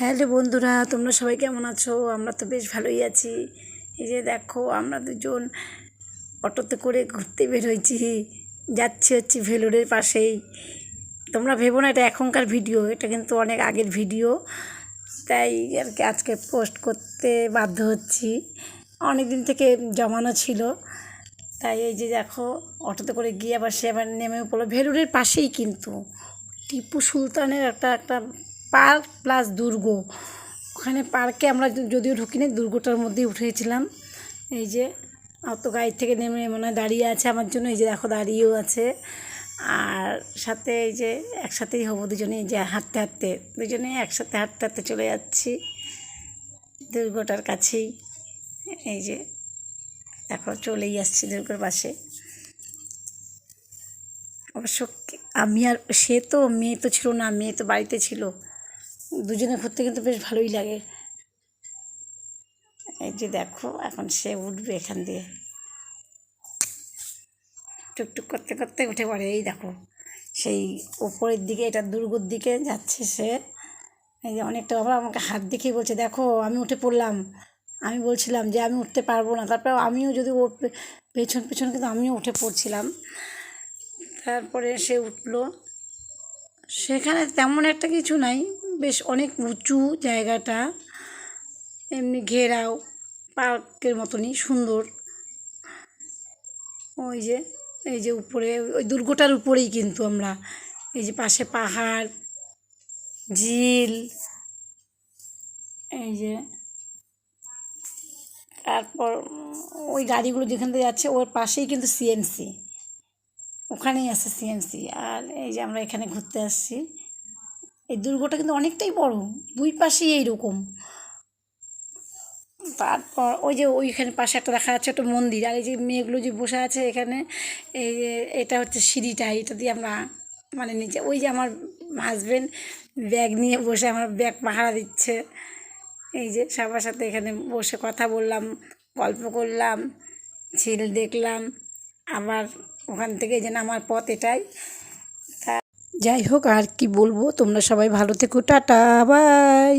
Hello বন্ধুরা, তোমরা সবাই কেমন আছো? আমরা তো বেশ ভালোই আছি। এই যে দেখো, আমরা দুজন অটোতে করে ঘুরতে বের হয়েছি যাচ্ছি হচ্ছে ভেলোরের পাশেই। তোমরা ভেবো না, এটা এখনকার ভিডিও, এটা কিন্তু অনেক আগের ভিডিও। তাই আর কি আজকে পোস্ট করতে বাধ্য হচ্ছি। অনেক দিন থেকে জমানো ছিল। তাই এই যে দেখো, অটোতে করে গিয়ে আবার সে আবার নেমে পড়ল। ভেলুরের পাশেই কিন্তু। টিপু সুলতানের একটা একটা পার্ক প্লাস দুর্গ। ওখানে পার্কে আমরা যদিও ঢুকিনি, দুর্গটার মধ্যেই উঠেছিলাম। এই যে অত গাড়ি থেকে নেমে মনে হয় দাঁড়িয়ে আছে আমার জন্য। এই যে দেখো, দাঁড়িয়েও আছে। আর সাথে এই যে, একসাথেই হব দুজনে যে হাঁটতে হাঁটতে। দুজনে একসাথে হাঁটতে হাঁটতে চলে যাচ্ছি দুর্গটার কাছেই। এই যে, দেখো, চলেই আসছি দুর্গর পাশে। অবশ্য আমি আর সে তো মেয়ে তো ছিল না, মেয়ে তো বাড়িতে ছিল। দুজনে ঘুরতে কিন্তু বেশ ভালোই লাগে। এই যে দেখো, এখন সে উঠবে এখান দিয়ে। টুকটুক করতে করতে উঠে পড়ে, এই দেখো। সেই ওপরের দিকে, এটা দুর্গর দিকে যাচ্ছে সে। এই যে অনেকটা আবার আমাকে হাত দেখেই বলছে, দেখো, আমি উঠে পড়লাম। আমি বলছিলাম যে আমি উঠতে পারব না। তারপরে আমিও যদি ওর পেছন পেছন কিন্তু আমিও উঠে পড়ছিলাম। তারপরে সে উঠল। সেখানে তেমন একটা কিছু নাই। বেশ অনেক উঁচু জায়গাটা, এমনি ঘেরাও, পার্কের মতনই, সুন্দর। ওই যে, এই যে উপরে, ওই দুর্গটার উপরেই কিন্তু আমরা, এই যে পাশে পাহাড়, ঝিল, এই যে তারপর, ওই গাড়িগুলো যেখান থেকে যাচ্ছে, ওর পাশেই কিন্তু সিএমসি ওখানেই আছে সিএমসি আর এই যে আমরা এখানে ঘুরতে আসছি, এই দুর্গটা কিন্তু অনেকটাই বড়, দুই পাশেই এইরকম। তারপর ওই যে ওইখানে পাশে একটা দেখা যাচ্ছে একটা মন্দির, আর এই যে মেয়েগুলো যে বসে আছে এখানে, এই যে এটা হচ্ছে সিঁড়িটা, এটা দিয়ে আমরা মানে নিচে, ওই যে আমার হাজবেন্ড ব্যাগ নিয়ে বসে আমার ব্যাগ পাহারা দিচ্ছে। এই যে সবার সাথে এখানে বসে কথা বললাম, গল্প করলাম ঝিল দেখলাম, আবার ওখান থেকে যেন আমার পথ এটাই। যাই হোক, আর কি বলব? তোমরা সবাই ভালো থেকো। Tata, bye.